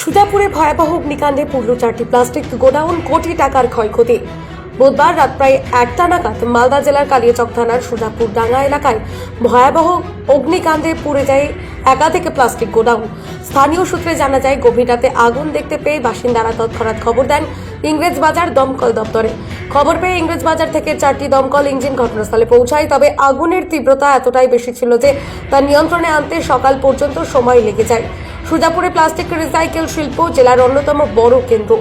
সুজাপুরে ভয়াবহ অগ্নিকাণ্ডে পুরল চারটি প্লাস্টিক গোডাউন কোটি টাকার ক্ষয়ক্ষতি। বুধবার রাত প্রায় একটা নাগাদ মালদা জেলার কালিয়াচক থানার সুজাপুর ডাঙ্গা এলাকায় ভয়াবহ অগ্নিকাণ্ডে পুড়ে যায় একাধিক প্লাস্টিক গোডাউন। স্থানীয় সূত্রে জানা যায়, গভীর রাতে আগুন দেখতে পেয়ে বাসিন্দারা তৎক্ষণাৎ খবর দেন ইংরেজ বাজার দমকল দপ্তরে। খবর পেয়ে ইংরেজ বাজার থেকে চারটি দমকল ইঞ্জিন ঘটনাস্থলে পৌঁছায়, তবে আগুনের তীব্রতা এতটাই বেশি ছিল যে তা নিয়ন্ত্রণে আনতে সকাল পর্যন্ত সময় লেগে যায়। সুজাপুরে প্লাস্টিক রিসাইকেল শিল্প জেলার অন্যতম বড় কেন্দ্র।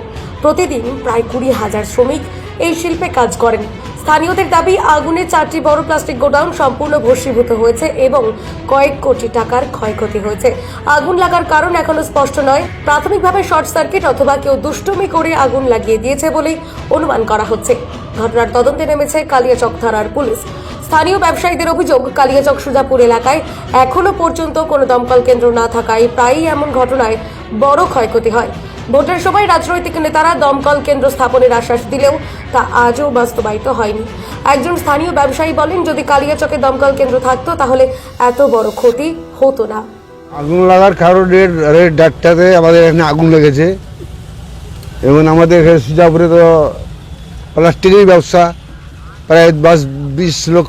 প্রতিদিন প্রায় কুড়ি হাজার শ্রমিক এই শিল্পে কাজ করেন। স্থানীয়দের দাবি, আগুনে চারটি বড় প্লাস্টিক গোডাউন সম্পূর্ণ ভস্মীভূত হয়েছে এবং কয়েক কোটি টাকার ক্ষয়ক্ষতি হয়েছে। আগুন লাগার কারণ এখনও স্পষ্ট নয়। প্রাথমিকভাবে শর্ট সার্কিট অথবা কেউ দুষ্টুমি করে আগুন লাগিয়ে দিয়েছে বলেই অনুমান করা হচ্ছে। ঘটনার তদন্তে নেমেছে কালিয়াচক থানার পুলিশ। স্থানীয় ব্যবসায়ীদের অভিযোগ, কালিয়াচক সুজাপুর এলাকায় এখনও পর্যন্ত কোনো দমকল কেন্দ্র না থাকায় প্রায়ই এমন ঘটনায় বড় ক্ষয়ক্ষতি হয়। ভোটের সময় রাজনৈতিক নেতারা দমকল কেন্দ্র স্থাপনের আশ্বাস দিলেও তা আজও বাস্তবায়িত হয়নি। একজন স্থানীয় ব্যবসায়ী বলেন, যদি কালিয়াচকে দমকল কেন্দ্র থাকতো, তাহলে এত বড় ক্ষতি হতো না। আগুন লাগার কারণের রেড ডাটটাতে আমাদের এখানে আগুন লেগেছে। এবং আমাদের এখানে সুজাপুরে তো প্লাস্টিকের ব্যবসা, প্রায় বাস বিশ লোক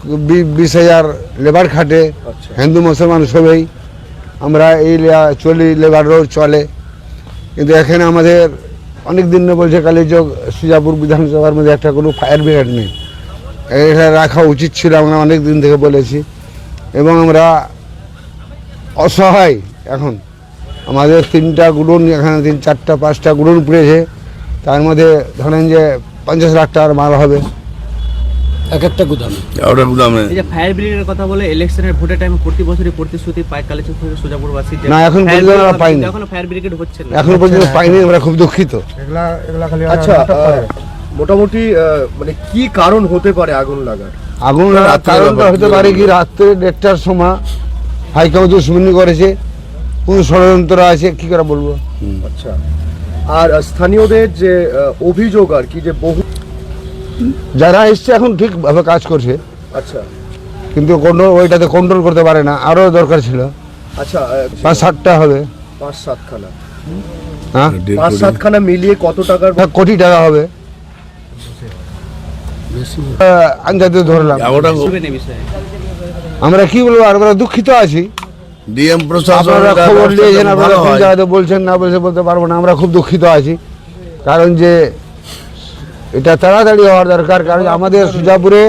বিশ হাজার লেবার খাটে হিন্দু মুসলমান সবাই। আমরা এই চলি লেবার রোড চলে। কিন্তু এখানে আমাদের অনেক দিন বলছে কালীচক সুজাপুর বিধানসভার মধ্যে একটা কোনো ফায়ার ব্রিগেড নেই। এটা রাখা উচিত ছিল আমরা অনেক দিন থেকে বলেছি। এবং আমরা অসহায় এখন। আমাদের তিনটা গুডন এখানে তিন চারটা পাঁচটা গুডন পড়েছে। তার মধ্যে ধরেন যে পঞ্চাশ লাখ টাকার মাল হবে। এক একটা গুদামে। ওটা গুদামে। এই যে ফায়ার ব্রিগেডের কথা বলে ইলেকশনের ভোটের টাইমে প্রতি বছরই প্রতিশ্রুতি পায় কালেচক থেকে সোজাপুরবাসী না, এখন পর্যন্ত আমরা পাইনি। এখনও ফায়ার ব্রিগেড হচ্ছে না। এখন পর্যন্ত পাইনি আমরা খুব দুঃখিত। আচ্ছা মোটামুটি মানে কি কারণ হতে পারে আগুন লাগার? আগুন লাগার কারণটা হতে পারে কি রাত্রে দেড়টার সময় হাইকাউ দুশ্মনী করেছে। কোন ষড়যন্ত্র আছে কি করে বলব? আচ্ছা। আর স্থানীয়দের যে অভিযোগ আর কি যে বহু যারা এসছে এখন ঠিকভাবে কাজ করছে। আচ্ছা। কিন্তু কোনো ওইটাতে কন্ট্রোল করতে পারে না আরও দরকার ছিল। আচ্ছা পাঁচ সাতটা হবে। পাঁচ সাতখানা। হ্যাঁ? পাঁচ। সাতখানা মিলিয়ে কত টাকার কোটি টাকা হবে। আহ, ধরলাম। আমরা কি বলব আর আমরা দুঃখিত আছি। ডিএম প্রশাসন আপনারা খবর নিয়েছেন আপনারা বলছেন না বলছে বলতে পারব না। আমরা খুব দুঃখিত আছি। কারণ যে এটা তাড়াতাড়ি হওয়ার দরকার কারণ আমাদের সুজাপুরে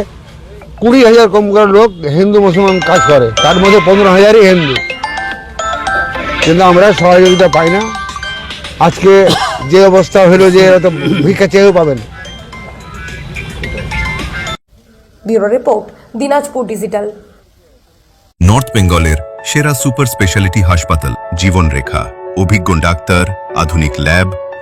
কুড়ি হাজার কম করে লোক হিন্দু মুসলমান কাজ করে। তার মধ্যে পনেরো হাজারই হিন্দু। কিন্তু আমরা সহযোগিতা পাই না। আজকে যে অবস্থা হলো যে এরা তো ভিক্ষা চেয়েও পাবেন bureau report Dinajpur digital. North বেঙ্গলের সেরা সুপার স্পেশালিটি হাসপাতাল জীবনরেখা। অভিজ্ঞ ডাক্তার আধুনিক lab